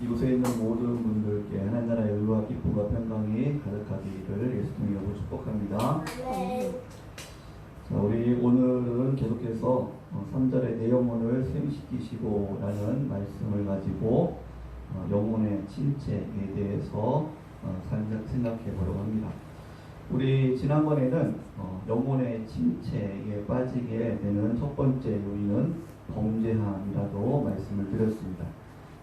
이곳에 있는 모든 분들께 하나님 나라의 의와 기쁨과 평강이 가득하기를 예수님 이름으로 축복합니다. 자, 우리 오늘은 계속해서 3절의 내 영혼을 샘시키시고 라는 말씀을 가지고 어, 영혼의 침체에 대해서 어, 생각- 생각해 보려고 합니다. 우리 지난번에는 어, 영혼의 침체에 빠지게 되는 첫 번째 요인은 범죄함이라도 말씀을 드렸습니다.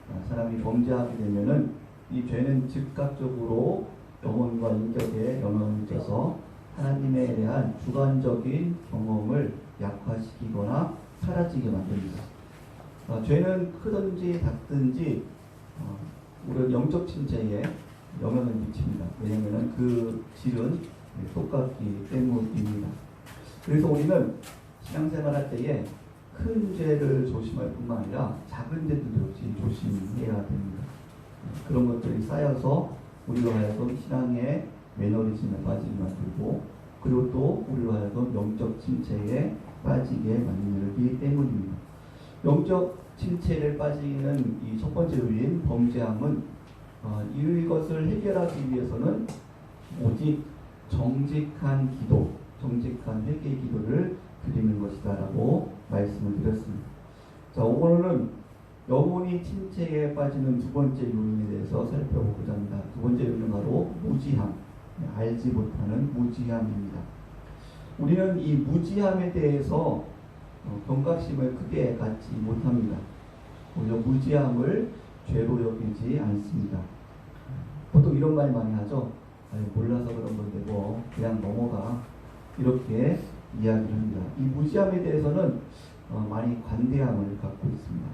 어, 사람이 범죄하게 되면은 이 죄는 즉각적으로 영혼과 인격에 영향을 미쳐서 하나님에 대한 주관적인 경험을 약화시키거나 사라지게 만듭니다. 어, 죄는 크든지 작든지 어, 우리 영적 침체에 영향을 미칩니다. 왜냐하면 그 질은 똑같기 때문입니다. 그래서 우리는 신앙생활할 때에 큰 죄를 조심할 뿐만 아니라 작은 죄들도 역시 조심해야 됩니다. 그런 것들이 쌓여서 우리로 하여금 신앙의 매너리즘에 빠지게 만들고 그리고 또 우리로 하여금 영적 침체에 빠지게 만들기 때문입니다. 영적 침체를 빠지는 이 첫 번째 요인 범죄함은 어, 이것을 해결하기 위해서는 오직 정직한 기도, 정직한 회개 기도를 드리는 것이다라고 말씀을 드렸습니다. 자, 오늘은 영혼이 침체에 빠지는 두 번째 요인에 대해서 살펴보고자 합니다. 두 번째 요인은 바로 무지함, 알지 못하는 무지함입니다. 우리는 이 무지함에 대해서 어, 경각심을 크게 갖지 못합니다. 오히려 무지함을 죄로 여기지 않습니다. 보통 이런 말 많이 하죠. 몰라서 그런 건데 뭐 그냥 넘어가 이렇게 이야기를 합니다. 이 무지함에 대해서는 어, 많이 관대함을 갖고 있습니다.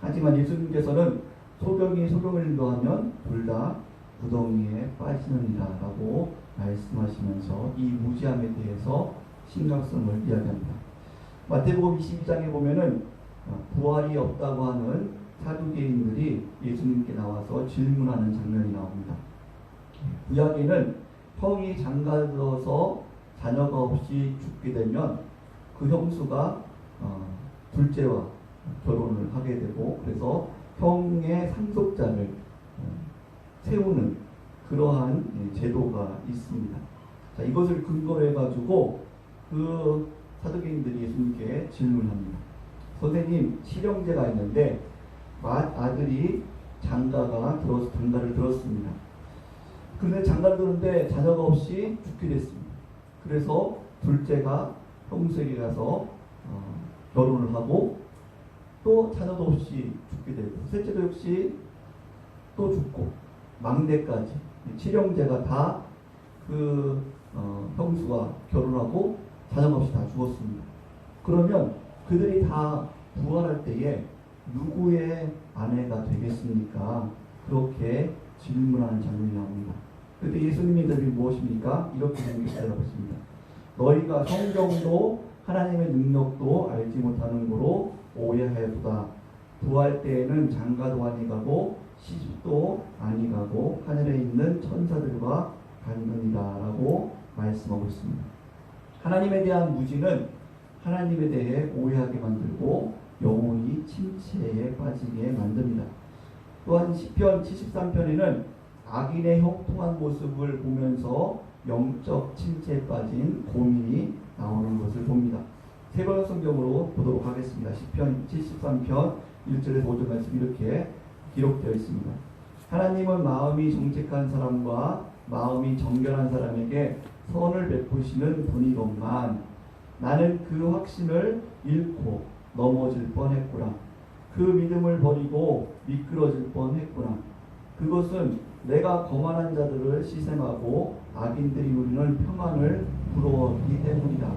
하지만 예수님께서는 소경이 소경을 인도하면 둘 다 구덩이에 빠지느니라 라고 말씀하시면서 이 무지함에 대해서 심각성을 이야기합니다. 마태복음 22장에 보면은 어, 부활이 없다고 하는 사두개인들이 예수님께 나와서 질문하는 장면이 나옵니다. 구약에는 형이 장가들어서 자녀가 없이 죽게 되면 그 형수가 어, 둘째와 결혼을 하게 되고 그래서 형의 상속자를 어, 세우는 그러한 예, 제도가 있습니다. 자, 이것을 근거해 가지고 그 사도계인들이 예수님께 질문합니다. 선생님, 실형제가 있는데 맏 아들이 장가가 들어 장가를 들었습니다. 근데 장가를 들었는데 자녀가 없이 죽게 됐습니다. 그래서 둘째가 형수에게 가서 어, 결혼을 하고 또 자녀도 없이 죽게 되고 셋째도 역시 또 죽고 막내까지 칠형제가 다그 어, 형수와 결혼하고 자녀가 없이 다 죽었습니다. 그러면 그들이 다 부활할 때에 누구의 아내가 되겠습니까? 그렇게 질문하는 장면이 나옵니다. 그때 예수님이 대답이 무엇입니까? 이렇게 대답했습니다. 너희가 성경도 하나님의 능력도 알지 못하는 거로 오해하였도다. 부활 때에는 장가도 아니 가고 시집도 아니 가고 하늘에 있는 천사들과 같느니라 라고 말씀하고 있습니다. 하나님에 대한 무지는 하나님에 대해 오해하게 만들고 영혼이 침체에 빠지게 만듭니다. 또한 시편 73편에는 악인의 형통한 모습을 보면서 영적 침체에 빠진 고민이 나오는 것을 봅니다. 세번 성경으로 보도록 하겠습니다. 시편 73편 1절에서 5절 말씀 이렇게 기록되어 있습니다. 하나님은 마음이 정직한 사람과 마음이 정결한 사람에게 선을 베푸시는 분이건만 나는 그 확신을 잃고 넘어질 뻔했구나. 그 믿음을 버리고 미끄러질 뻔했구나. 그것은 내가 거만한 자들을 시샘하고 악인들이 누리는 평안을 부러웠기 때문이다.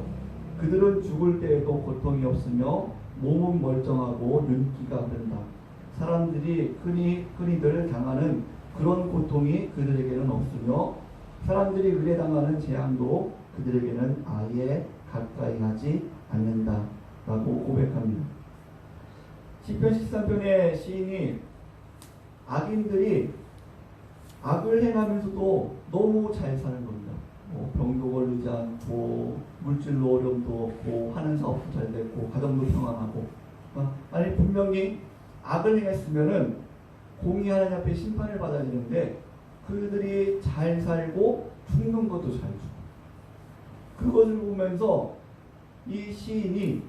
그들은 죽을 때에도 고통이 없으며 몸은 멀쩡하고 눈기가 흐른다. 사람들이 흔히 흔히들 당하는 그런 고통이 그들에게는 없으며 사람들이 의뢰당하는 재앙도 그들에게는 아예 가까이 하지 않는다 라고 고백합니다. 시편 13편의 시인이 악인들이 악을 행하면서도 너무 잘 사는 겁니다. 뭐 병도 걸리지 않고 물질로 어려움도 없고 하는 사업도 잘 됐고 가정도 평안하고 어? 아니 분명히 악을 행했으면은 공의 하나님 앞에 심판을 받아야 되는데 그들이 잘 살고 죽는 것도 잘 죽고 그것을 보면서 이 시인이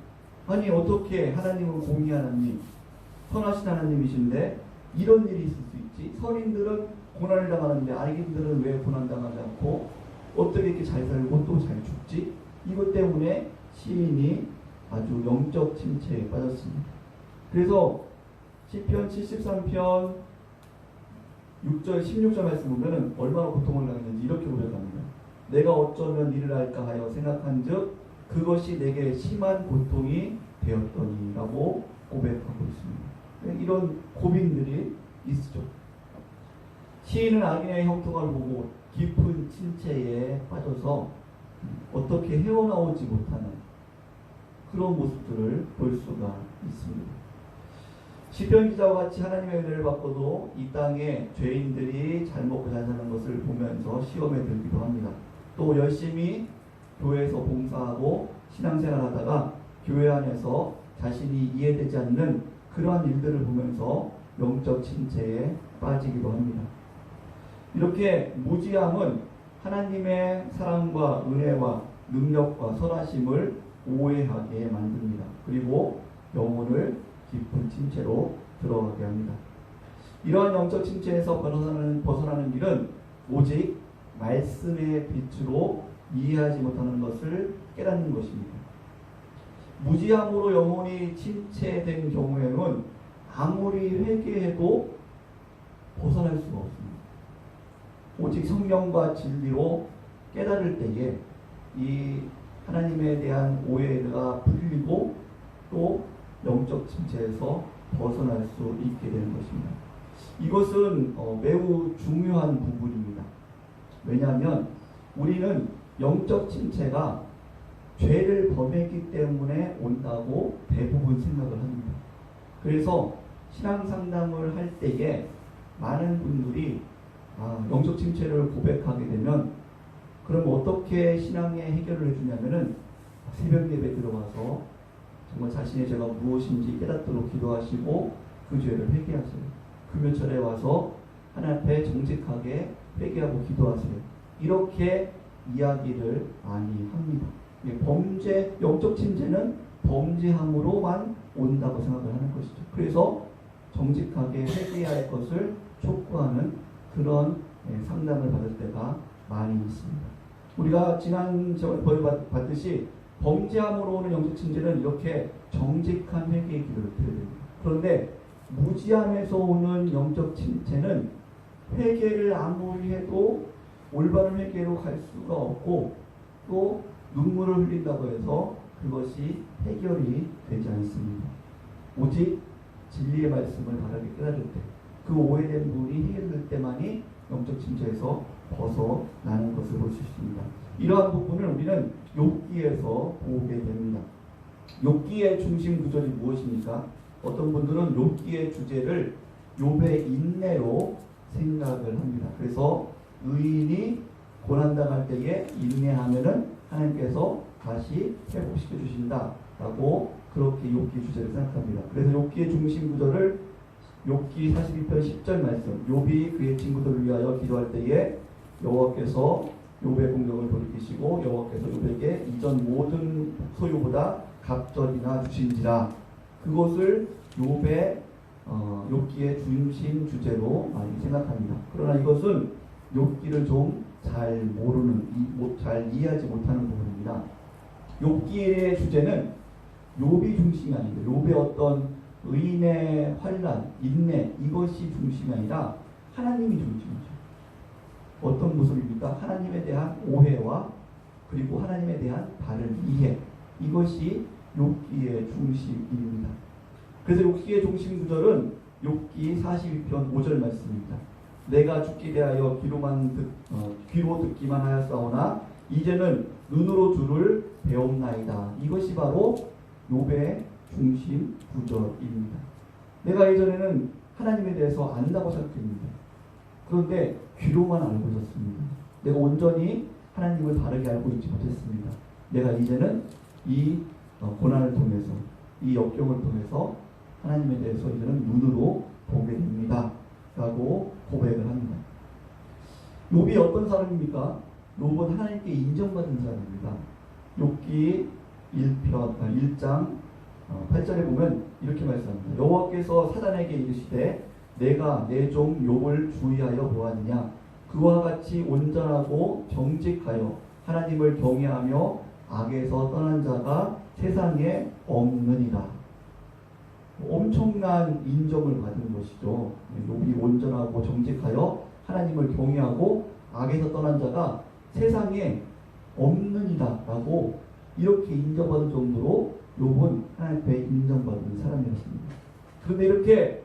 아니 어떻게 하나님은 공의 하나님 선하신 하나님이신데 이런 일이 있을 수 있지 선인들은 고난을 당하는데 악인들은 왜 고난 당하지 않고 어떻게 이렇게 잘 살고 또 잘 죽지 이것 때문에 시인이 아주 영적 침체에 빠졌습니다. 그래서 시편 73편 6절 16절 말씀 보면은 얼마나 고통을 당했는지 이렇게 고백합니다. 내가 어쩌면 이를 할까 하여 생각한즉 그것이 내게 심한 고통이 되었더니라고 고백하고 있습니다. 이런 고민들이 있죠. 시인은 악인의 형통을 보고 깊은 침체에 빠져서 어떻게 헤어나오지 못하는 그런 모습들을 볼 수가 있습니다. 시편 기자와 같이 하나님의 은혜를 받고도 이 땅에 죄인들이 잘 먹고 잘 사는 것을 보면서 시험에 들기도 합니다. 또 열심히 교회에서 봉사하고 신앙생활 하다가 교회 안에서 자신이 이해되지 않는 그러한 일들을 보면서 영적 침체에 빠지기도 합니다. 이렇게 무지함은 하나님의 사랑과 은혜와 능력과 선하심을 오해하게 만듭니다. 그리고 영혼을 깊은 침체로 들어가게 합니다. 이러한 영적 침체에서 벗어나는, 벗어나는 길은 오직 말씀의 빛으로 이해하지 못하는 것을 깨닫는 것입니다. 무지함으로 영혼이 침체된 경우에는 아무리 회개해도 벗어날 수가 없습니다. 오직 성경과 진리로 깨달을 때에 이 하나님에 대한 오해가 풀리고 또 영적 침체에서 벗어날 수 있게 되는 것입니다. 이것은 어, 매우 중요한 부분입니다. 왜냐하면 우리는 영적 침체가 죄를 범했기 때문에 온다고 대부분 생각을 합니다. 그래서 신앙 상담을 할 때에 많은 분들이 아, 영적 침체를 고백하게 되면 그럼 어떻게 신앙의 해결을 해주냐면은 새벽 예배 들어가서 정말 자신의 죄가 무엇인지 깨닫도록 기도하시고 그 죄를 회개하세요. 금요철에 와서 하나님 앞에 정직하게 회개하고 기도하세요. 이렇게 이야기를 많이 합니다. 예, 범죄, 영적 침체는 범죄함으로만 온다고 생각을 하는 것이죠. 그래서 정직하게 회개할 것을 촉구하는 그런 예, 상담을 받을 때가 많이 있습니다. 우리가 지난 저번에 봤듯이 범죄함으로 오는 영적 침체는 이렇게 정직한 회개의 기도를 드려야 됩니다. 그런데 무지함에서 오는 영적 침체는 회개를 아무리 해도 올바른 회개로 갈 수가 없고 또 눈물을 흘린다고 해서 그것이 해결이 되지 않습니다. 오직 진리의 말씀을 바르게 깨달을 때, 그 오해된 부분이 해결될 때만이 영적 침체에서 벗어나는 것을 볼 수 있습니다. 이러한 부분을 우리는 욥기에서 보게 됩니다. 욥기의 중심 구절이 무엇입니까? 어떤 분들은 욥기의 주제를 욥의 인내로 생각을 합니다. 그래서 의인이 고난 당할 때에 인내하면은 하나님께서 다시 회복시켜 주신다라고 그렇게 욥기 주제를 생각합니다. 그래서 욥기의 중심 구절을 욥기 42편 10절 말씀 욥이 그의 친구들을 위하여 기도할 때에 여호와께서 욥의 공격을 돌이키시고 여호와께서 욥에게 이전 모든 소유보다 갑절이나 주신지라 그것을 욥의 어, 욥기의 중심 주제로 많이 생각합니다. 그러나 이것은 욥기를 좀 잘 모르는, 이, 잘 이해하지 못하는 부분입니다. 욥기의 주제는 욥이 중심이 아닌데 욥의 어떤 의인의 환란, 인내 이것이 중심이 아니라 하나님이 중심이죠. 어떤 모습입니까? 하나님에 대한 오해와 그리고 하나님에 대한 바른 이해 이것이 욥기의 중심입니다. 그래서 욥기의 중심 구절은 욥기 42편 5절 말씀입니다. 내가 죽기 대하여 귀로만 듣, 어, 귀로 듣기만 하였사오나 이제는 눈으로 주를 배웠나이다. 이것이 바로 욥의 중심 구절입니다. 내가 예전에는 하나님에 대해서 안다고 생각했는데 그런데 귀로만 알고 있었습니다. 내가 온전히 하나님을 바르게 알고 있지 못했습니다. 내가 이제는 이 어, 고난을 통해서 이 역경을 통해서 하나님에 대해서 이제는 눈으로 보게 됩니다. 라고 고백을 합니다. 욥이 어떤 사람입니까? 욥은 하나님께 인정받은 사람입니다. 욥기 1편, 아, 1장 8절에 보면 이렇게 말씀합니다. 여호와께서 사단에게 이르시되 내가 내 종 욥을 주의하여 보았느냐 그와 같이 온전하고 정직하여 하나님을 경외하며 악에서 떠난 자가 세상에 없느니라. 엄청난 인정을 받은 것이죠. 욥이 온전하고 정직하여 하나님을 경외하고 악에서 떠난 자가 세상에 없느니라라고 이렇게 인정받을 정도로 욥은 하나님 앞에 인정받은 사람이었습니다. 그런데 이렇게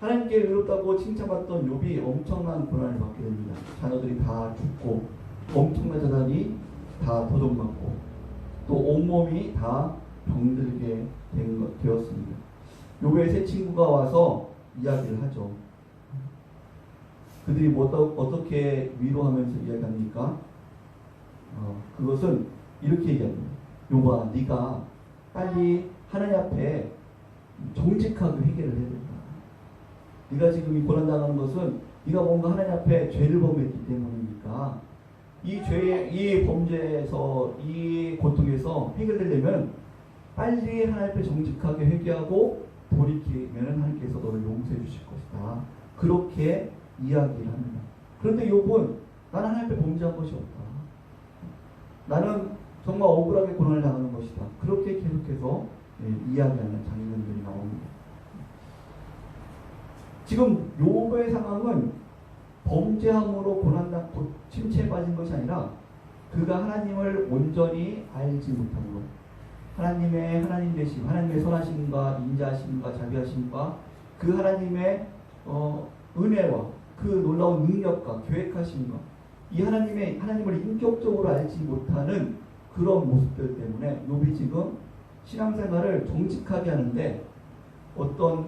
하나님께 의롭다고 칭찬받던 욥이 엄청난 고난을 받게 됩니다. 자녀들이 다 죽고 엄청난 재산이 다 도둑맞고 또 온몸이 다 병들게 된 것, 되었습니다. 욥의 세 친구가 와서 이야기를 하죠. 그들이 뭐 어떻게 위로하면서 이야기합니까? 어, 그것은 이렇게 얘기합니다. 욥아, 네가 빨리 하나님 앞에 정직하게 해결을 해야 된다. 네가 지금 이 고난 당하는 것은 네가 뭔가 하나님 앞에 죄를 범했기 때문이니까 이 죄의 이 범죄에서 이 고통에서 해결되려면 빨리 하나님 앞에 정직하게 회개하고 돌이키면 하나님께서 너를 용서해 주실 것이다. 그렇게 이야기를 합니다. 그런데 욥은 나는 하나님 앞에 범죄한 것이 없다. 나는 정말 억울하게 고난을 당하는 것이다. 그렇게 계속해서 예, 이야기하는 장면들이 나옵니다. 지금 욥의 상황은 범죄함으로 고난당 고- 침체에 빠진 것이 아니라 그가 하나님을 온전히 알지 못함으로 하나님의 하나님 되심, 하나님의 선하심과 인자하심과 자비하심과 그 하나님의 어, 은혜와 그 놀라운 능력과 계획하심과 이 하나님의 하나님을 인격적으로 알지 못하는 그런 모습들 때문에 욥이 지금 신앙생활을 정직하게 하는데 어떤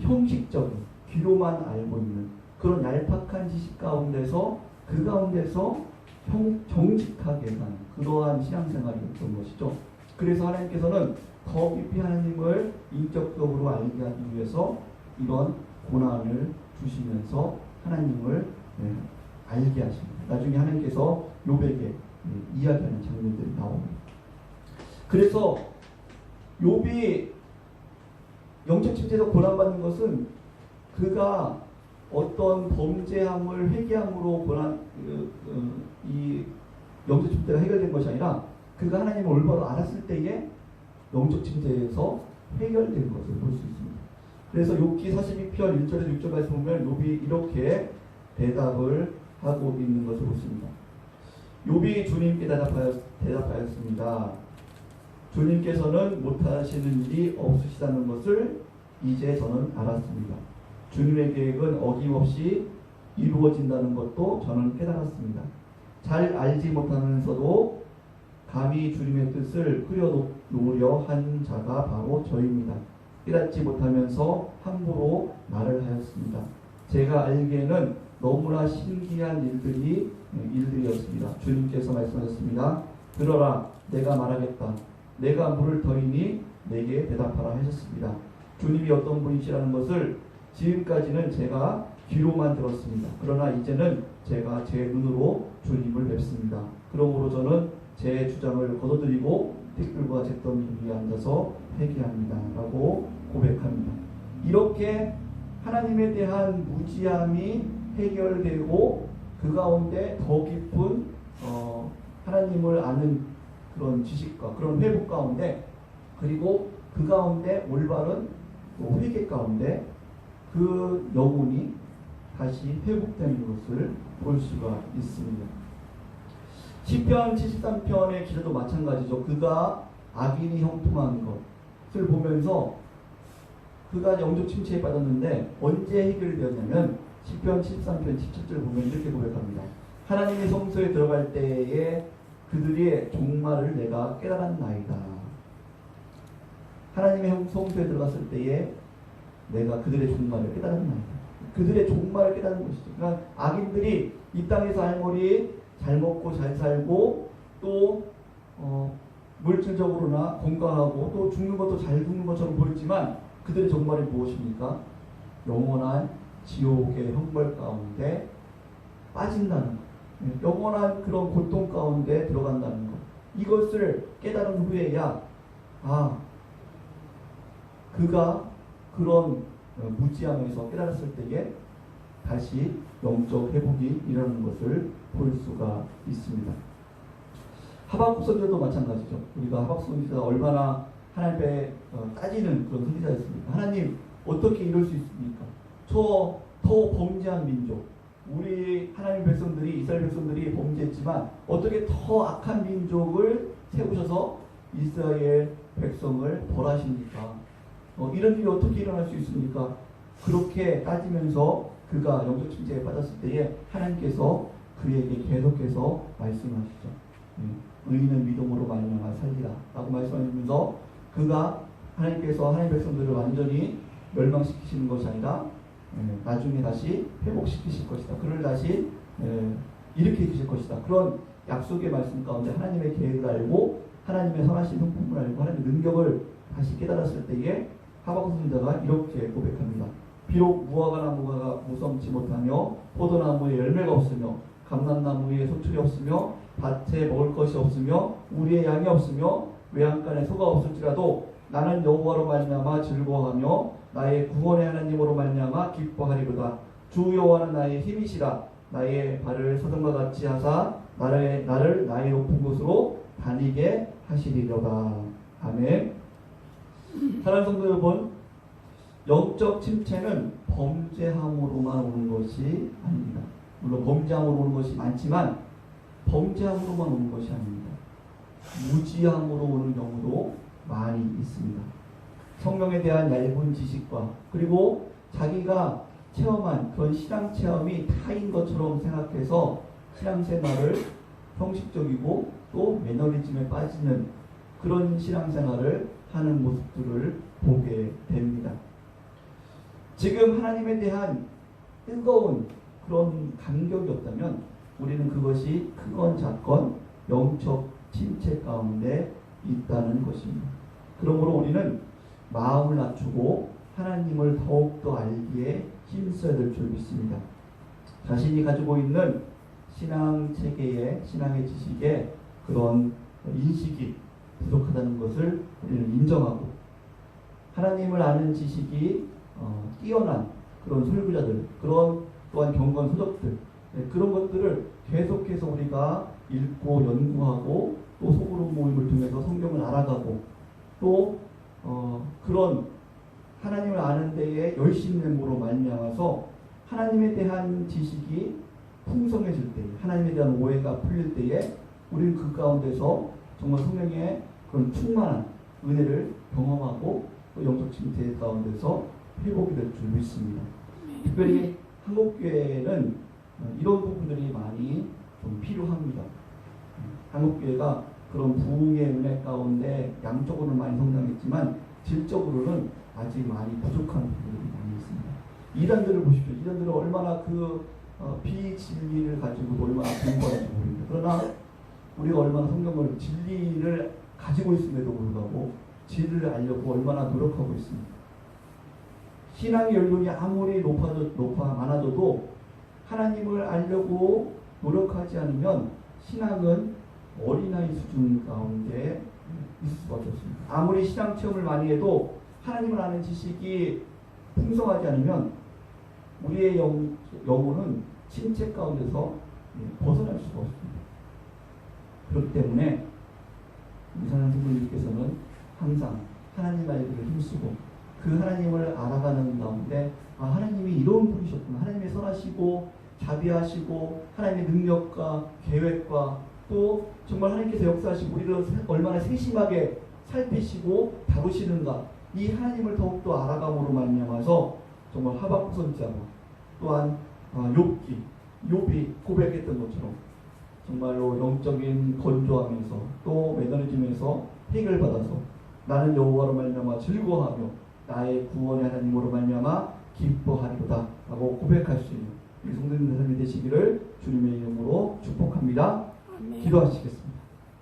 형식적인 귀로만 알고 있는 그런 얄팍한 지식 가운데서 그 가운데서 형, 정직하게 하는 그러한 신앙생활이었던 것이죠. 그래서 하나님께서는 더 깊이 하나님을 인격적으로 알게 하기 위해서 이런 고난을 주시면서 하나님을 예, 알게 하십니다. 나중에 하나님께서 예, 이야기하는 장면들이 나옵니다. 그래서 욥이 영적 침체에서 고난받는 것은 그가 어떤 범죄함을 회개함으로 고난 그, 그, 이 영적 침체가 해결된 것이 아니라 그가 하나님을 올바로 알았을 때에 영적 침체에서 해결된 것을 볼 수 있습니다. 그래서 욥기 42편 1절에서 6절까지 보면 욥이 이렇게 대답을 하고 있는 것을 보십니다. 욥이 주님께 대답하였, 대답하였습니다. 주님께서는 못하시는 일이 없으시다는 것을 이제 저는 알았습니다. 주님의 계획은 어김없이 이루어진다는 것도 저는 깨달았습니다. 잘 알지 못하면서도 감히 주님의 뜻을 흐려놓으려 한 자가 바로 저입니다. 깨닫지 못하면서 함부로 말을 하였습니다. 제가 알기에는 너무나 신기한 일들이 일들이었습니다. 주님께서 말씀하셨습니다. 들어라, 내가 말하겠다. 내가 물을 터이니 내게 대답하라 하셨습니다. 주님이 어떤 분이시라는 것을 지금까지는 제가 귀로만 들었습니다. 그러나 이제는 제가 제 눈으로 주님을 뵙습니다. 그러므로 저는 제 주장을 거둬들이고 틱불과 잿더미 위에 앉아서 회개합니다. 라고 고백합니다. 이렇게 하나님에 대한 무지함이 해결되고 그 가운데 더 깊은 어, 하나님을 아는 그런 지식과 그런 회복 가운데 그리고 그 가운데 올바른 또 회개 가운데 그 영혼이 다시 회복되는 것을 볼 수가 있습니다. 시편 73편의 기도도 마찬가지죠. 그가 악인이 형통한 것을 보면서 그가 영적 침체에 빠졌는데 언제 해결되었냐면 시편 73편 17절 보면 이렇게 고백합니다. 하나님의 성소에 들어갈 때에 그들의 종말을 내가 깨달았나이다. 하나님의 성소에 들어갔을 때에 내가 그들의 종말을 깨달았나이다. 그들의 종말을 깨닫는 것이죠. 그러니까 악인들이 이 땅에서 할머니 잘 먹고 잘 살고 또 어, 물질적으로나 건강하고 또 죽는 것도 잘 죽는 것처럼 보이지만 그들의 종말이 무엇입니까? 영원한 지옥의 형벌 가운데 빠진다는 것. 예, 영원한 그런 고통 가운데 들어간다는 것. 이것을 깨달은 후에야 아 그가 그런 어, 무지함에서 깨달았을 때에 다시 영적 회복이 일어나는 것을 볼 수가 있습니다. 하박국 선지자도 마찬가지죠. 우리가 하박국 선지자가 얼마나 하나님의 어, 따지는 그런 선지자였습니까? 하나님 어떻게 이럴 수 있습니까? 저 더 범죄한 민족, 우리 하나님 백성들이 이스라엘 백성들이 범죄했지만 어떻게 더 악한 민족을 세우셔서 이스라엘 백성을 벌하십니까? 어, 이런 일이 어떻게 일어날 수 있습니까? 그렇게 따지면서 그가 영적 침체에 빠졌을 때에 하나님께서 그에게 계속해서 말씀하시죠. 예, 의인은 믿음으로 말미암아 살리라 라고 말씀하시면서 그가 하나님께서 하나님 백성들을 완전히 멸망시키시는 것이 아니라 예, 나중에 다시 회복시키실 것이다. 그를 다시 예, 일으켜 주실 것이다. 그런 약속의 말씀 가운데 하나님의 계획을 알고 하나님의 선하신 성품을 알고 하나님의 능력을 다시 깨달았을 때에 하박국 선지자가 이렇게 고백합니다. 비록 무화과 나무가 무성치 못하며 포도나무에 열매가 없으며 감람나무에 소출이 없으며 밭에 먹을 것이 없으며 우리의 양이 없으며 외양간에 소가 없을지라도 나는 여호와로 말미암아 즐거워하며 나의 구원의 하나님으로 말미암아 기뻐하리로다. 주 여호와는 나의 힘이시라. 나의 발을 서등과 같이 하사 나를 나를 나의 높은 곳으로 다니게 하시리로다. 아멘. 사랑하는 성도 여러분, 영적 침체는 범죄함으로만 오는 것이 아닙니다. 물론 범죄함으로 오는 것이 많지만 범죄함으로만 오는 것이 아닙니다. 무지함으로 오는 경우도 많이 있습니다. 성경에 대한 얇은 지식과 그리고 자기가 체험한 그런 신앙 체험이 타인 것처럼 생각해서 신앙생활을 형식적이고 또 매너리즘에 빠지는 그런 신앙생활을 하는 모습들을 보게 됩니다. 지금 하나님에 대한 뜨거운 그런 감격이 없다면 우리는 그것이 크건 작건 영적 침체 가운데 있다는 것입니다. 그러므로 우리는 마음을 낮추고 하나님을 더욱더 알기에 힘써야 될 줄 믿습니다. 자신이 가지고 있는 신앙 체계의 신앙의 지식에 그런 인식이 부족하다는 것을 우리는 인정하고 하나님을 아는 지식이 어, 뛰어난 그런 설교자들 그런 또한 경건 소적들 네, 그런 것들을 계속해서 우리가 읽고 연구하고 또 소그룹 모임을 통해서 성경을 알아가고 또 어, 그런 하나님을 아는 데에 열심됨으로 말미암아서 하나님에 대한 지식이 풍성해질 때, 하나님에 대한 오해가 풀릴 때에 우리는 그 가운데서 정말 성령의 그런 충만한 은혜를 경험하고 또 영적 침체 가운데서 회복이 될 줄 믿습니다. 특별히 한국교회는 이런 부분들이 많이 좀 필요합니다. 한국교회가 그런 부흥의 은혜 가운데 양적으로는 많이 성장했지만 질적으로는 아직 많이 부족한 부분들이 많이 있습니다. 이단들을 보십시오. 이단들은 얼마나 그 어, 비진리를 가지고 얼마나 공부하는지 모릅니다. 그러나 우리가 얼마나 성경을 진리를 가지고 있음에도 불구하고 진리를 알려고 얼마나 노력하고 있습니다. 신앙의 연륜이 아무리 높아져, 높아 많아져도 하나님을 알려고 노력하지 않으면 신앙은 어린아이 수준 가운데 있을 수밖에 없습니다. 아무리 신앙 체험을 많이 해도 하나님을 아는 지식이 풍성하지 않으면 우리의 영, 영혼은 침체 가운데서 예, 벗어날 수가 없습니다. 그렇기 때문에 이상한 성도님께서는 항상 하나님 알기를 힘쓰고 그 하나님을 알아가는 가운데 아 하나님이 이런 분이셨구나 하나님의 선하시고 자비하시고 하나님의 능력과 계획과 또 정말 하나님께서 역사하시고 우리를 얼마나 세심하게 살피시고 다루시는가 이 하나님을 더욱더 알아감으로 말미암아서 정말 하박국 선지자가 또한 아, 욥기 욥이 고백했던 것처럼 정말로 영적인 건조함에서 또 매너리즘에서 해결받아서 나는 여호와로 말미암아 즐거워하며 나의 구원의 하나님으로 말미암아 기뻐하리로다 라고 고백할 수 있는 우리 성도님들 삶이 되시기를 주님의 이름으로 축복합니다. 기도하시겠습니다.